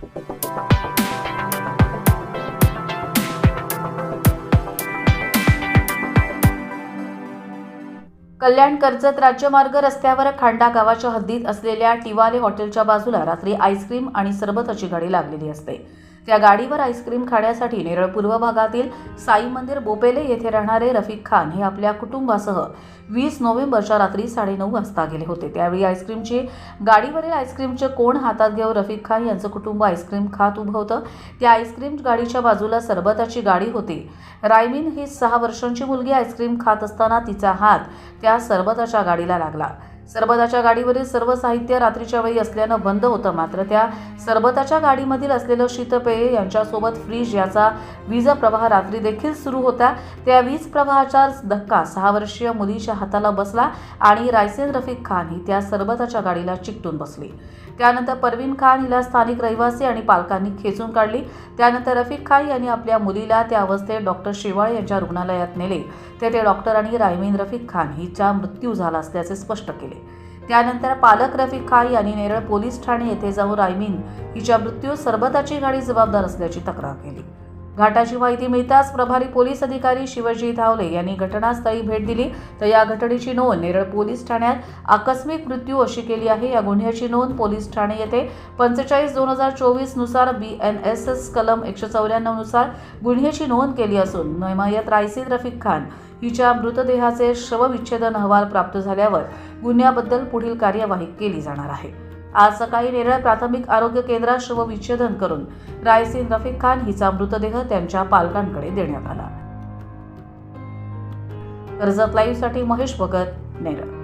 कल्याण कर्जत राज्यमार्ग रस्त्यावर खांडा गावाच्या हद्दीत असलेल्या टिवाले हॉटेलच्या बाजूला रात्री आईस्क्रीम आणि सरबताची गाडी लागलेली असते. त्या गाडीवर आईस्क्रीम खाण्यासाठी नेरळ पूर्व भागातील साई मंदिर बोपेले येथे राहणारे रफिक खान हे आपल्या कुटुंबासह वीस नोव्हेंबरच्या रात्री साडेनऊ वाजता गेले होते. त्यावेळी आईस्क्रीमची गाडीवरील आईस्क्रीमचे कोण हातात घेऊन रफिक खान यांचं कुटुंब आईस्क्रीम खात उभं होतं? त्या आईस्क्रीम गाडीच्या बाजूला सरबताची गाडी होती. रायमिन ही सहा वर्षांची मुलगी आईस्क्रीम खात असताना तिचा हात त्या सरबताच्या गाडीला लागला. सरबताच्या गाडीवरील सर्व साहित्य रात्रीच्या वेळी असल्यानं बंद होतं. मात्र त्या सरबताच्या गाडीमधील असलेलं शीतपेय यांच्यासोबत फ्रीज याचा वीज प्रवाह रात्री देखील सुरू होता. त्या वीज प्रवाहाचा धक्का सहा वर्षीय मुलीच्या हाताला बसला आणि रायसेन रफिक खान ही त्या सरबताच्या गाडीला चिकटून बसली. त्यानंतर परवीन खान हिला स्थानिक रहिवासी आणि पालकांनी खेचून काढली. त्यानंतर रफिक खान यांनी आपल्या मुलीला त्या अवस्थेत डॉक्टर शेवाळे यांच्या रुग्णालयात नेले. तेथे डॉक्टरांनी रायमीन रफिक खान हिचा मृत्यू झाला असल्याचे स्पष्ट केले. त्यानंतर पालक रफिक खान यांनी नेरळ पोलीस ठाणे येथे जाऊन रायमीन हिच्या मृत्यू सरबताची गाडी जबाबदार असल्याची तक्रार केली. घाटाची माहिती मिळताच प्रभारी पोलीस अधिकारी शिवजी धावले यांनी घटनास्थळी भेट दिली. तर या घटनेची नोंद नेरळ पोलीस ठाण्यात आकस्मिक मृत्यू अशी केली आहे. या गुन्ह्याची नोंद पोलीस ठाणे येथे पंचेचाळीस दोन हजार चोवीसनुसार बी एन एस एस कलम एकशे चौऱ्याण्णवनुसार गुन्ह्याची नोंद केली असून मयत रायसीन रफिक खान हिच्या मृतदेहाचे शवविच्छेदन अहवाल प्राप्त झाल्यावर गुन्ह्याबद्दल पुढील कार्यवाही केली जाणार आहे. आज सकाळी नेरळ प्राथमिक आरोग्य केंद्रात शवविच्छेदन करून रायसीन रफिक खान हिचा मृतदेह त्यांच्या पालकांकडे देण्यात आला. कर्जत लाईव्हसाठी महेश भगत नेरळ.